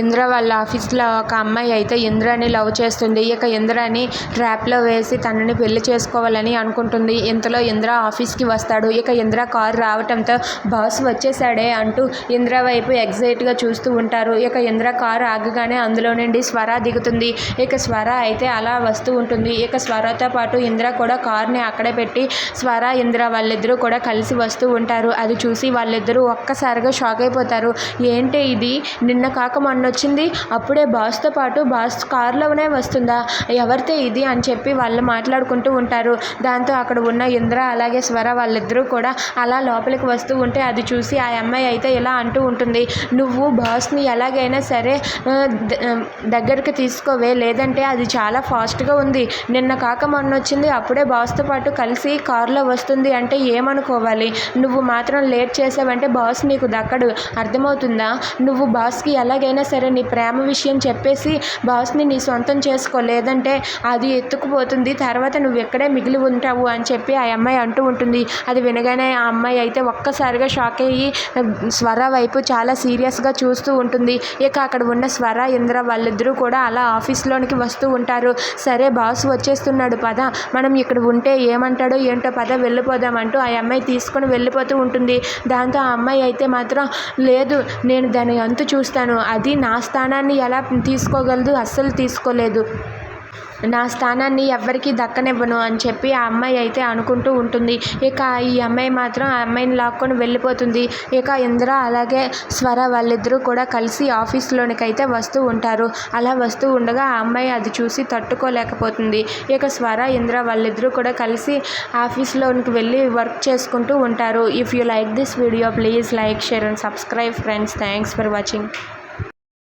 ఇంద్ర వాళ్ళ ఆఫీస్లో ఒక అమ్మాయి అయితే ఇంద్రని లవ్ చేస్తుంది. ఇక ఇంద్రాని ట్రాప్లో వేసి తనని పెళ్ళి చేసుకోవాలని అనుకుంటుంది. ఇంతలో ఇంద్ర ఆఫీస్కి వస్తాడు. ఇక ఇంద్ర కారు రావటంతో బాస్ వచ్చేసాడే అంటూ ఇంద్ర వైపు ఎగ్జైట్గా చూస్తూ ఉంటారు. ఇక ఇంద్ర కారు ఆగగానే అందులో నుండి స్వర దిగుతుంది. ఇక స్వర అయితే అలా వస్తూ ఉంటుంది. ఇక స్వరతో పాటు ఇంద్ర కూడా కారుని అక్కడే పెట్టి స్వర ఇంద్ర వాళ్ళిద్దరూ కూడా కలిసి వస్తూ ఉంటారు. అది చూసి వాళ్ళిద్దరూ ఒక్కసారిగా షాక్ అయిపోతారు. ఏంటి ఇది? నిన్న కాక మొన్న వచ్చింది. అప్పుడే బాస్తో పాటు బాస్ కారులోనే వస్తుందా? ఎవరితే ఇది అని చెప్పి వాళ్ళు మాట్లాడుకుంటూ ఉంటారు. దాంతో అక్కడ ఉన్న ఇంద్ర అలాగే స్వర వాళ్ళిద్దరూ కూడా అలా లోపలికి వస్తూ ఉంటే అది చూసి ఆ అమ్మాయి అయితే ఇలా అంటూ ఉంటుంది. నువ్వు బాస్ని ఎలాగైనా సరే ద- దగ్గరికి తీసుకోవే. లేదంటే అది చాలా ఫాస్ట్గా ఉంది. నిన్న కాక మొన్న వచ్చింది. అప్పుడే బాస్తో పాటు కలిసి కారులో వస్తుంది అంటే ఏమనుకోవాలి? నువ్వు మాత్రం లేట్ చేసావంటే బాస్ నీకు దక్కడు. అర్థమవుతుందా? నువ్వు బాస్కి ఎలాగైనా సరే నీ ప్రేమ విషయం చెప్పేసి బాస్ని నీ సొంతం చేసుకో. లేదంటే అది ఎత్తుకుపోతుంది. తర్వాత నువ్వు ఎక్కడే మిగిలి ఉంటావు అని చెప్పి ఆ అమ్మాయి అంటూ ఉంటుంది. అది వినగానే ఆ అమ్మాయి అయితే ఒక్కసారిగా షాక్ అయ్యి స్వర వైపు చాలా సీరియస్గా చూస్తూ ఉంటుంది. ఇక అక్కడ ఉన్న స్వర ఇంద్ర వాళ్ళిద్దరూ కూడా అలా ఆఫీస్లోనికి వస్తూ ఉంటారు. సరే బాస్ వచ్చేస్తున్నాడు పద. మనం ఇక్కడ ఉంటే ఏమంటాడో ఏంటో పద వెళ్ళిపోదాం అంటూ ఆ అమ్మాయి తీసుకొని వెళ్ళిపోతూ ఉంటుంది. దాంతో ఆ అమ్మాయి అయితే మాత్రం లేదు నేను దాని అంతు చూస్తాను. అది నా స్థానాన్ని ఎలా తీసుకోగలదు? అస్సలు తీసుకోలేదు. నా స్థానాన్ని ఎవ్వరికీ దక్కనివ్వను అని చెప్పి ఆ అమ్మాయి అయితే అనుకుంటూ ఉంటుంది. ఇక ఈ అమ్మాయి మాత్రం ఆ అమ్మాయిని లాక్కొని వెళ్ళిపోతుంది. ఇక ఇంద్ర అలాగే స్వర వాళ్ళిద్దరూ కూడా కలిసి ఆఫీస్లోనికి అయితే వస్తూ ఉంటారు. అలా వస్తూ ఉండగా ఆ అమ్మాయి అది చూసి తట్టుకోలేకపోతుంది. ఇక స్వర ఇంద్ర వాళ్ళిద్దరూ కూడా కలిసి ఆఫీస్లోనికి వెళ్ళి వర్క్ చేసుకుంటూ ఉంటారు. If you like this video please like share and subscribe friends thanks for watching